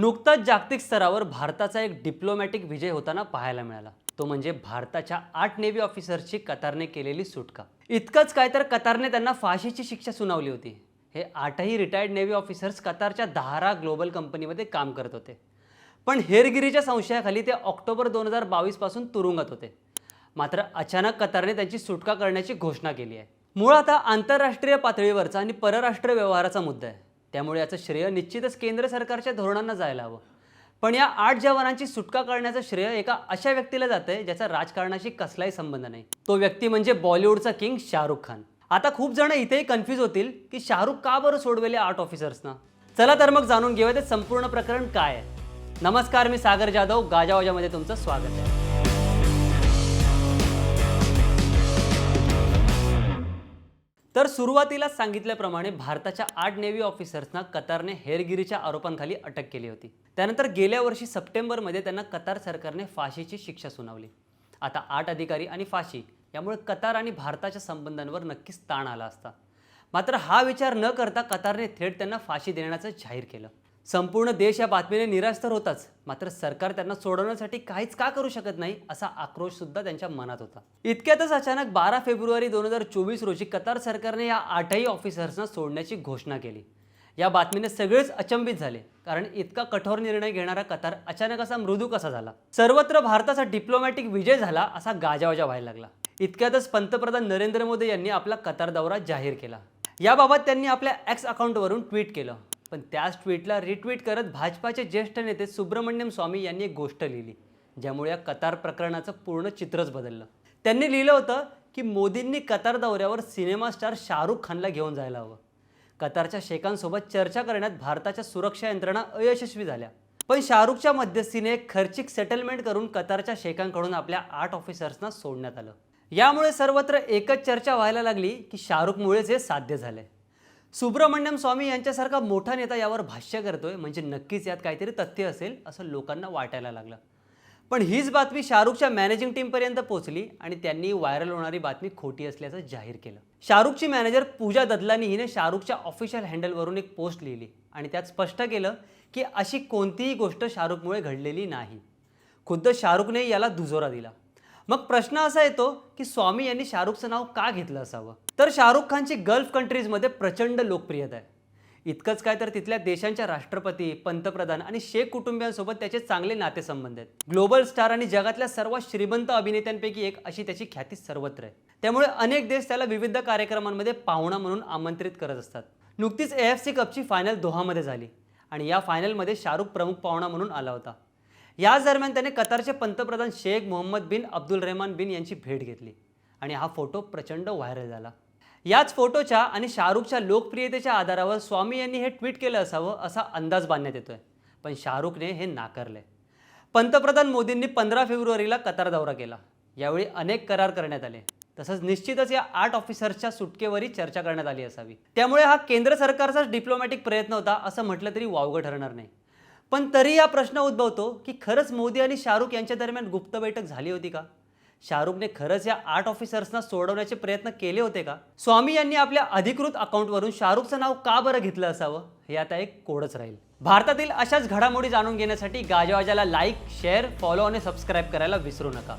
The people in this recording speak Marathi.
नुकताच जागतिक स्तरावर भारताचा एक डिप्लोमॅटिक विजय होताना पाहायला मिळाला. तो म्हणजे भारताच्या आठ नेव्ही ऑफिसरची कतारने केलेली सुटका. इतकंच काय तर कतारने त्यांना फाशीची शिक्षा सुनावली होती. हे आठही रिटायर्ड नेव्ही ऑफिसर्स कतारच्या दहारा ग्लोबल कंपनीमध्ये काम करत होते. पण हेरगिरीच्या संशयाखाली ते ऑक्टोबर दोन हजार बावीसपासून तुरुंगात होते. मात्र अचानक कतारने त्यांची सुटका करण्याची घोषणा केली आहे. मुळात हा आंतरराष्ट्रीय पातळीवरचा आणि परराष्ट्र व्यवहाराचा मुद्दा आहे. त्यामुळे याचं श्रेय निश्चितच केंद्र सरकारच्या धोरणांना जायला हवं. पण या आठ जवानांची सुटका करण्याचं श्रेय एका अशा व्यक्तीला जातंय ज्याचा राजकारणाशी कसलाही संबंध नाही. तो व्यक्ती म्हणजे बॉलिवूडचा किंग शाहरुख खान. आता खूप जण इथेही कन्फ्यूज होतील की शाहरुख का बरं सोडवेले आठ ऑफिसर्सना चला तर मग जाणून घेऊया ते संपूर्ण प्रकरण काय आहे. नमस्कार मी सागर जाधव गाजावाजामध्ये तुमचं स्वागत आहे. तर सुरुवातीलाच सांगितल्याप्रमाणे भारताच्या आठ नेव्ही ऑफिसर्सना कतारने हेरगिरीच्या आरोपांखाली अटक केली होती. त्यानंतर गेल्या वर्षी सप्टेंबरमध्ये त्यांना कतार सरकारने फाशीची शिक्षा सुनावली. आता आठ अधिकारी आणि फाशी यामुळे कतार आणि भारताच्या संबंधांवर नक्कीच ताण आला असता. मात्र हा विचार न करता कतारने थेट त्यांना फाशी देण्याचं जाहीर केलं. संपूर्ण देश या बातमीने निराश तर होताच. मात्र सरकार त्यांना सोडवण्यासाठी काहीच का करू शकत नाही असा आक्रोश सुद्धा त्यांच्या मनात होता. इतक्यातच अचानक बारा फेब्रुवारी दोन हजार चोवीस रोजी कतार सरकारने या आठही ऑफिसर्सना सोडण्याची घोषणा केली. या बातमीने सगळेच अचंबित झाले कारण इतका कठोर निर्णय घेणारा कतार अचानक असा मृदू कसा झाला? सर्वत्र भारताचा डिप्लोमॅटिक विजय झाला असा गाजावाजा व्हायला लागला. इतक्यातच पंतप्रधान नरेंद्र मोदी यांनी आपला कतार दौरा जाहीर केला. याबाबत त्यांनी आपल्या एक्स अकाउंटवरून ट्विट केलं. पण त्याच ट्विटला रिट्विट करत भाजपाचे ज्येष्ठ नेते सुब्रमण्यम स्वामी यांनी एक गोष्ट लिहिली ज्यामुळे या कतार प्रकरणाचं पूर्ण चित्रच बदललं. त्यांनी लिहिलं होतं की मोदींनी कतार दौऱ्यावर सिनेमा स्टार शाहरुख खानला घेऊन जायला हवं. कतारच्या शेखांसोबत चर्चा करण्यात भारताच्या सुरक्षा यंत्रणा अयशस्वी झाल्या. पण शाहरुखच्या मध्यस्थीने खर्चिक सेटलमेंट करून कतारच्या शेखांकडून आपल्या आठ ऑफिसर्सना सोडण्यात आलं. यामुळे सर्वत्र एकच चर्चा व्हायला लागली की शाहरुखमुळेच हे साध्य झालंय. सुब्रमण्यम स्वामी यांच्यासारखा मोठा नेता यावर भाष्य करतोय. म्हणजे नक्कीच यात काहीतरी तथ्य असेल असं लोकांना वाटायला लागलं. पण हीच बातमी शाहरुखच्या मॅनेजिंग टीमपर्यंत पोहोचली आणि त्यांनी व्हायरल होणारी बातमी खोटी असल्याचं जाहीर केलं. शाहरुखची मॅनेजर पूजा ददलानी हिने शाहरुखच्या ऑफिशियल हँडलवरून एक पोस्ट लिहिली आणि त्यात स्पष्ट केलं की अशी कोणतीही गोष्ट शाहरुखमुळे घडलेली नाही. खुद्द शाहरुखने याला दुजोरा दिला. मग प्रश्न असा येतो की स्वामी यांनी शाहरुखचं नाव का घेतलं असावं? तर शाहरुख खानची गल्फ कंट्रीजमध्ये प्रचंड लोकप्रियता आहे. इतकंच काय तर तिथल्या देशांच्या राष्ट्रपती पंतप्रधान आणि शेख कुटुंबियांसोबत त्याचे चांगले नातेसंबंध आहेत. ग्लोबल स्टार आणि जगातल्या सर्वात श्रीमंत अभिनेत्यांपैकी एक अशी त्याची ख्याती सर्वत्र आहे. त्यामुळे अनेक देश त्याला विविध कार्यक्रमांमध्ये पाहुणा म्हणून आमंत्रित करत असतात. नुकतीच ए एफ सी कपची फायनल दोहामध्ये झाली आणि या फायनलमध्ये शाहरुख प्रमुख पाहुणा म्हणून आला होता. याच दरम्यान त्याने कतारचे पंतप्रधान शेख मोहम्मद बिन अब्दुल रहमान बिन यांची भेट घेतली आणि हा फोटो प्रचंड व्हायरल झाला. याच फोटोच्या आणि शाहरुखच्या लोकप्रियतेच्या आधारावर स्वामी यांनी हे ट्विट केलं असावं असा अंदाज बांधण्यात येतोय. पण शाहरुखने हे नाकारले पंतप्रधान मोदींनी पंधरा फेब्रुवारीला कतार दौरा केला. यावेळी अनेक करार करण्यात आले. तसंच निश्चितच या आठ ऑफिसर्सच्या सुटकेवरही चर्चा करण्यात आली असावी. त्यामुळे हा केंद्र सरकारचाच डिप्लोमॅटिक प्रयत्न होता असं म्हटलं तरी वावगं ठरणार नाही. पण तरी हा प्रश्न उद्भवतो की खरंच मोदी आणि शाहरुख यांच्या दरम्यान गुप्त बैठक झाली होती का? शाहरुखने खरंच या आठ ऑफिसर्सना सोडवण्याचे प्रयत्न केले होते का? स्वामी यांनी आपल्या अधिकृत अकाउंटवरून शाहरुखचं नाव का बरं घेतलं असावं? हे आता एक कोडच राहील. भारतातील अशाच घडामोडी जाणून घेण्यासाठी गाजवाजाला लाईक शेअर फॉलो आणि सबस्क्राईब करायला विसरू नका.